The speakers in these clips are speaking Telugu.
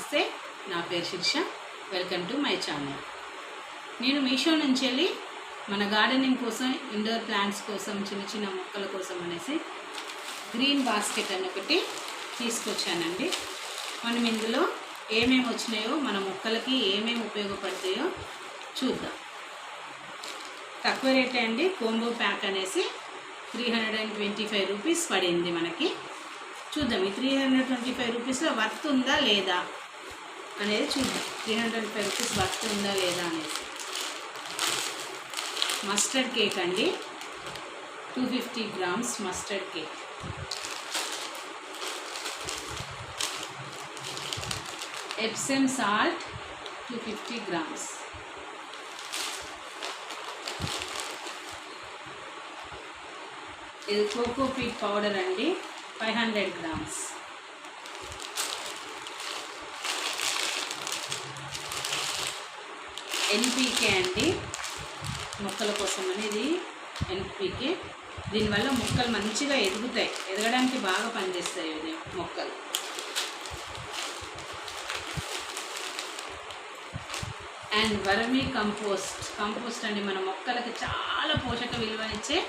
నమస్తే నా పేరు Shirsha. Welcome to my channel. నేను మీషో నుంచి వెళ్ళి మన గార్డెనింగ్ కోసం ఇండోర్ ప్లాంట్స్ కోసం చిన్న చిన్న మొక్కల కోసం అనేసి గ్రీన్ బాస్కెట్ అని ఒకటి తీసుకొచ్చానండి. మనం ఇందులో ఏమేమి వచ్చినాయో మన మొక్కలకి ఏమేమి ఉపయోగపడతాయో చూద్దాం. తక్కువ రేటే అండి. కోంబో ప్యాక్ అనేసి three hundred and twenty five rupees పడింది మనకి. చూద్దాం ఈ త్రీ హండ్రెడ్ ట్వంటీ ఫైవ్ రూపీస్లో వర్త్ ఉందా లేదా? అనేది చూద్దాం. Three hundred five rupees worth ఉందా లేదా అనేది. మస్టర్డ్ కేక్ అండి. Two fifty grams mustard cake Epsom salt two fifty grams ఇది కోకో పీట్ పౌడర్ అండి. ఫైవ్ హండ్రెడ్ గ్రామ్స్ ఎన్పికే అండి. మొక్కల కోసం అనేది ఎన్పికే. దీనివల్ల మొక్కలు మంచిగా ఎదుగుతాయి. ఎదగడానికి బాగా పనిచేస్తాయి ఇది మొక్కలు. And vermi compost. కంపోస్ట్ అండి మన మొక్కలకి చాలా పోషక విలువనిచ్చే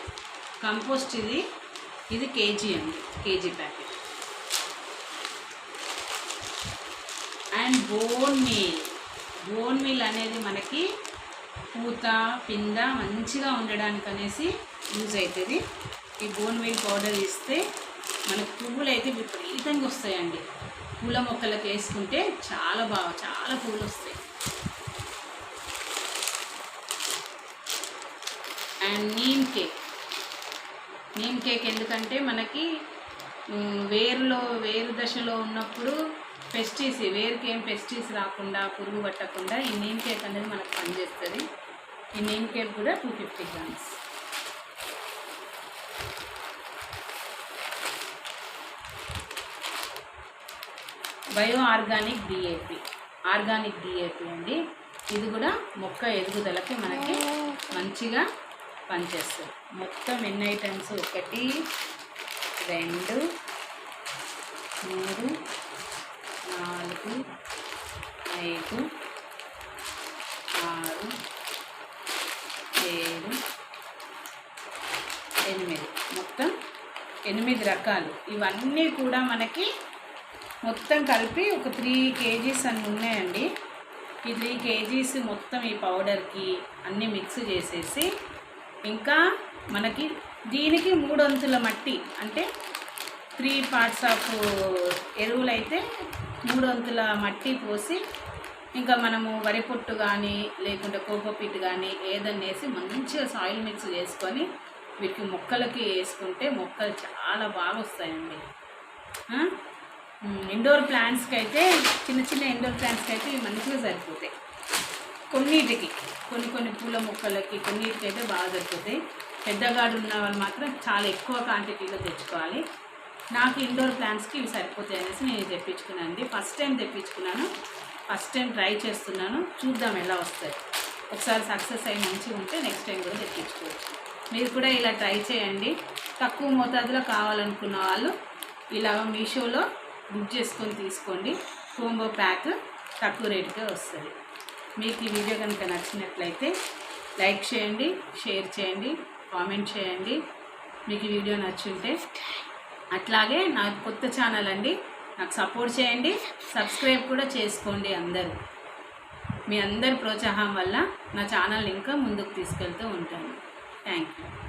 కంపోస్ట్ ఇది. ఇది కేజీ అండి. KG packet. And bone meal. Bone meal అనేది మనకి పూత పింద మంచిగా ఉండడానికి అనేసి యూజ్ అవుతుంది ఈ బోన్ మీల్ పౌడర్ ఇస్తే మనకు పువ్వులు అయితే విపరీతంగా వస్తాయండి. పూల మొక్కలకు వేసుకుంటే చాలా బాగా చాలా పూలు వస్తాయి and neem cake. Neem cake ఎందుకంటే మనకి వేరులో వేరు దశలో ఉన్నప్పుడు పెస్టిస్ వేరుకి ఏం పెస్టిస్ రాకుండా పురుగు పట్టకుండా ఈ నీమ్ కేక్ అనేది మనకు పనిచేస్తుంది. ఈ నీమ్ కేక్ కూడా two fifty grams bio organic DAP organic DAP అండి. ఇది కూడా మొక్క ఎదుగుదలకి మనకి మంచిగా పనిచేస్తుంది. మొత్తం ఎన్ని ఐటమ్స్ ఒకటి రెండు మూడు ఎనిమిది రకాలు. ఇవన్నీ కూడా మనకి మొత్తం కలిపి ఒక త్రీ కేజీస్ అని ఉన్నాయండి. ఈ త్రీ కేజీస్ మొత్తం ఈ పౌడర్కి అన్నీ మిక్స్ చేసేసి ఇంకా మనకి దీనికి మూడొంతుల మట్టి అంటే త్రీ పార్ట్స్ ఆఫ్ ఎరువులైతే మూడొంతుల మట్టి పోసి ఇంకా మనము వరి పొట్టు కానీ లేకుంటే కోకోపీట్ కానీ ఏదన్నా వేసి మంచిగా సాయిల్ మిక్స్ చేసుకొని వీటికి మొక్కలకి వేసుకుంటే మొక్కలు చాలా బాగా వస్తాయండి. ఇండోర్ ప్లాంట్స్కి అయితే చిన్న చిన్న ఇండోర్ ప్లాంట్స్కి అయితే ఇవి మంచిగా సరిపోతాయి. కొన్నిటికి కొన్ని కొన్ని పూల మొక్కలకి కొన్నిటికి అయితే బాగా సరిపోతాయి. పెద్దగాడు ఉన్న వాళ్ళు మాత్రం చాలా ఎక్కువ క్వాంటిటీలో తెచ్చుకోవాలి. నాకు ఇండోర్ ప్లాంట్స్కి ఇవి సరిపోతాయి అనేసి నేను తెప్పించుకున్నాను అండి ఫస్ట్ టైం తెప్పించుకున్నాను. ఫస్ట్ టైం ట్రై చేస్తున్నాను. చూద్దాం ఎలా వస్తాయి. ఒకసారి సక్సెస్ అయ్యి మంచిగా ఉంటే నెక్స్ట్ టైం కూడా తెప్పించుకోవచ్చు. మీరు కూడా ఇలా ట్రై చేయండి. తక్కువ మోతాదులో కావాలనుకున్న వాళ్ళు ఇలా మీషోలో బుక్ చేసుకొని తీసుకోండి. కోంబో ప్యాక్ తక్కువ రేటుకే వస్తుంది. మీకు ఈ వీడియో కనుక నచ్చినట్లయితే లైక్ చేయండి షేర్ చేయండి కామెంట్ చేయండి. మీకు ఈ వీడియో నచ్చుంటే అట్లాగే నా కొత్త ఛానల్ అండి. నాకు సపోర్ట్ చేయండి. సబ్స్క్రైబ్ కూడా చేసుకోండి అందరూ. మీ అందరి ప్రోత్సాహం వల్ల నా ఛానల్ ఇంకా ముందుకు తీసుకెళ్తూ ఉంటాను. Thank you.